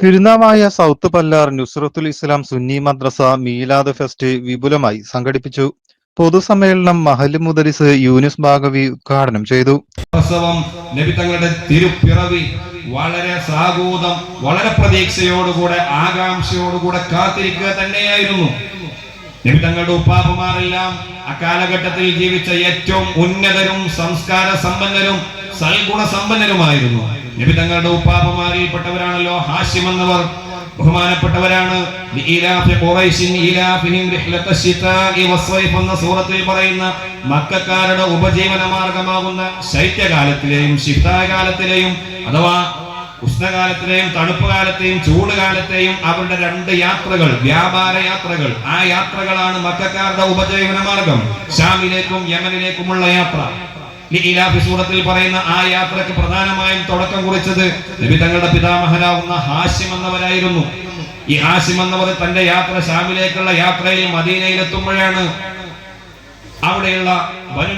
Thirunavaya south Pallar Nusrathul Islam Sunni Madrasa Milad fest വിപുലമായി സംഘടിപ്പിച്ചു. പൊതുസമ്മേളനം മഹൽ മുദരിസ് യൂനിസ് ഭാഗവി ഉദ്ഘാടനം ചെയ്തു. നബി തങ്ങളുടെ തിരുപ്പിറവി വളരെ സാഗൂതം വളരെ പ്രതീക്ഷയോടുകൂടെ ആകാംക്ഷയോടുകൂടെ കാത്തിരിക്കുക തന്നെയായിരുന്നു. നബി തങ്ങളുടെ ഉപ്പാപ്പമാരെല്ലാം അക്കാലഘട്ടത്തിൽ ജീവിച്ച ഏറ്റവും ഉന്നതരും സംസ്കാര സമ്പന്നരും സൽഗുണ സമ്പന്നരുമായിരുന്നു നബി തങ്ങളുടെ ഉപ്പാപ്പമാരിൽപ്പെട്ടവരാണല്ലോ ഹാഷിം എന്നവർ ബഹുമാനപ്പെട്ടവരാണ്. സൂറത്തിൽ പറയുന്ന മക്കാരുടെ ഉപജീവന മാർഗമാകുന്ന ശൈത്യകാലത്തിലെയും ശിഫ്തകാലത്തിലെയും അഥവാ ഉഷ്ണകാലത്തിലെയും തണുപ്പ് കാലത്തെയും ചൂട് കാലത്തെയും അവരുടെ രണ്ട് യാത്രകൾ വ്യാപാര യാത്രകൾ ആ യാത്രകളാണ് മക്കാരുടെ ഉപജീവന മാർഗം. ഷാമിലേക്കും യമനിലേക്കുമുള്ള യാത്ര. സൂറത്തിൽ പറയുന്ന ആ യാത്രയ്ക്ക് പ്രധാനമായും തുടക്കം കുറിച്ചത് നബി തങ്ങളുടെ പിതാമഹനാവുന്ന ഹാഷിം എന്നവരായിരുന്നു. ഈ ഹാഷിം എന്നവർ തന്റെ യാത്ര ഷാമിലേക്കുള്ള യാത്രയിൽ മദീനയിലെത്തുമ്പോഴാണ് അവിടെയുള്ള ബനു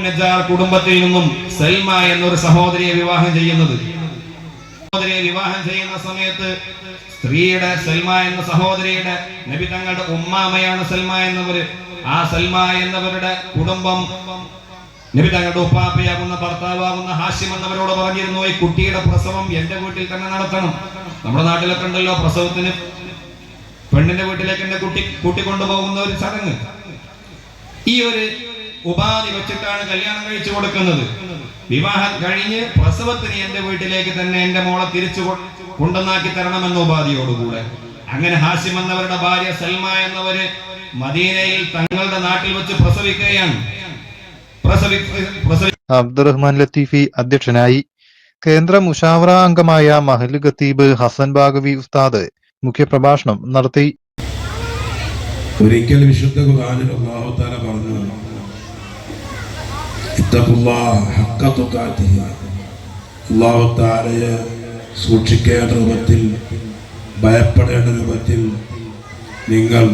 കുടുംബത്തിൽ നിന്നും സൽമ എന്നൊരു സഹോദരിയെ വിവാഹം ചെയ്യുന്നത്. സഹോദരിയെ വിവാഹം ചെയ്യുന്ന സമയത്ത് സ്ത്രീയുടെ സൽമ എന്ന സഹോദരിയുടെ നബി തങ്ങളുടെ ഉമ്മാമയാണ് സൽമ എന്നവര്. ആ സൽമ എന്നവരുടെ കുടുംബം നബി തങ്ങളുടെ ഉപ്പാപ്പയാകുന്ന ഭർത്താവാകുന്ന എന്നവരോട് പറഞ്ഞിരുന്നു ഈ കുട്ടിയുടെ പ്രസവം എന്റെ വീട്ടിൽ തന്നെ നടത്തണം. നമ്മുടെ നാട്ടിലൊക്കെ ഉണ്ടല്ലോ പ്രസവത്തിന് പെണ്ണിന്റെ വീട്ടിലേക്ക് എന്റെ കുട്ടി കൂട്ടിക്കൊണ്ടുപോകുന്ന ഒരു ചടങ്ങ്. ഈ ഒരു ഉപാധി വെച്ചിട്ടാണ് കല്യാണം കഴിച്ചു കൊടുക്കുന്നത്. വിവാഹം കഴിഞ്ഞ് പ്രസവത്തിന് എന്റെ വീട്ടിലേക്ക് തന്നെ എന്റെ മോളെ തിരിച്ചു കൊണ്ടുവന്നാക്കി തരണമെന്ന ഉപാധിയോടുകൂടെ. അങ്ങനെ ഹാഷിം എന്നവരുടെ ഭാര്യ സൽമ എന്നവര് മദീനയിൽ തങ്ങളുടെ നാട്ടിൽ വെച്ച് പ്രസവിക്കുകയാണ്. പ്രസവി പ്രസവി അബ്ദുറഹ്മാൻ ലത്തീഫി അധ്യക്ഷനായി കേന്ദ്ര മുഷാവറ അംഗമായ മഹൽ ഖത്തീബ് ഹസൻ ബാഗവി ഉസ്താദ് മുഖ്യപ്രഭാഷണം നടത്തി. ഒരിക്കൽ വിശുദ്ധ ഖുർആനിൽ അല്ലാഹു തആല പറഞ്ഞു ഇത്തഖുല്ലാഹ ഹഖ്ക തുഖാതിഹി അല്ലാഹു തആലയെ സൂക്ഷിക്കേണ്ട രൂപത്തിൽ ഭയപ്പെടേണ്ട രൂപത്തിൽ നിങ്ങൾ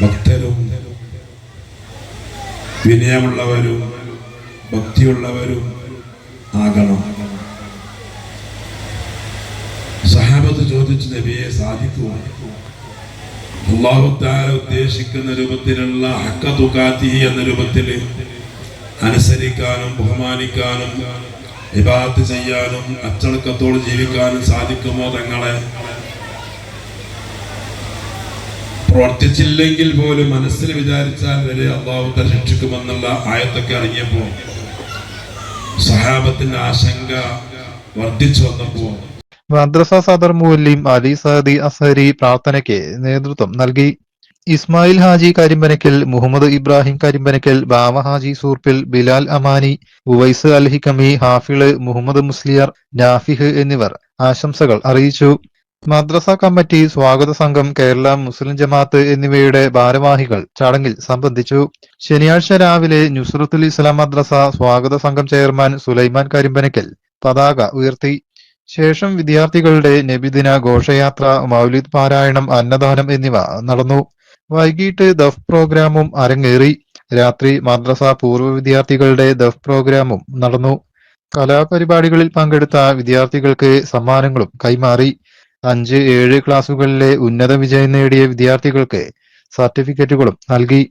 ഭക്തരും വിനയമുള്ളവരും ഭക്തിയുള്ളവരും ആകണം. സഹാബത്ത് ചോദിച്ചു നബിയെ സാധിക്കുമോ അള്ളാഹു ഉദ്ദേശിക്കുന്ന രൂപത്തിലുള്ള ഹക്ക തുക്കാത്തി എന്ന രൂപത്തിൽ അനുസരിക്കാനും ബഹുമാനിക്കാനും വിഭാഗത്ത് ചെയ്യാനും അച്ചടക്കത്തോട് ജീവിക്കാനും സാധിക്കുമോ തങ്ങളെ? പ്രവർത്തിച്ചില്ലെങ്കിൽ പോലും മനസ്സിൽ വിചാരിച്ചാൽ വരെ അള്ളാഹുത്ത ശിക്ഷിക്കുമെന്നുള്ള ആയത്തൊക്കെ അറിഞ്ഞപ്പോ സഹാബത്തിന്റെ ആശങ്ക വർദ്ധിച്ചു വന്നപ്പോ മദ്രസ സദർ മുല്ലിം അലി സഹദി അസഹരി പ്രാർത്ഥനയ്ക്ക് നേതൃത്വം നൽകി. ഇസ്മായിൽ ഹാജി കരിമ്പനക്കൽ മുഹമ്മദ് ഇബ്രാഹിം കരിമ്പനക്കൽ ബാവ ഹാജി സൂർപ്പിൽ ബിലാൽ അമാനി ഉവൈസ് അൽ ഹാഫിൾ മുഹമ്മദ് മുസ്ലിയാർ നാഫിഹ് എന്നിവർ ആശംസകൾ അറിയിച്ചു. മദ്രസ കമ്മിറ്റി സ്വാഗത സംഘം കേരള മുസ്ലിം ജമാഅത്ത് എന്നിവയുടെ ഭാരവാഹികൾ ചടങ്ങിൽ സംബന്ധിച്ചു. ശനിയാഴ്ച രാവിലെ നുസ്രത്തുൽ ഇസ്ലാം മദ്രസ സ്വാഗത സംഘം ചെയർമാൻ സുലൈമാൻ കരിമ്പനക്കൽ പതാക ഉയർത്തി. ശേഷം വിദ്യാർത്ഥികളുടെ നബിദിന ഘോഷയാത്ര മൗലിദ് പാരായണം അന്നദാനം എന്നിവ നടന്നു. വൈകിട്ട് ദഫ് പ്രോഗ്രാമും അരങ്ങേറി. രാത്രി മദ്രസ പൂർവ വിദ്യാർത്ഥികളുടെ ദഫ് പ്രോഗ്രാമും നടന്നു. കലാപരിപാടികളിൽ പങ്കെടുത്ത വിദ്യാർത്ഥികൾക്ക് സമ്മാനങ്ങളും കൈമാറി. അഞ്ച് ഏഴ് ക്ലാസുകളിലെ ഉന്നത വിജയം നേടിയ വിദ്യാർത്ഥികൾക്ക് സർട്ടിഫിക്കറ്റുകളും നൽകി.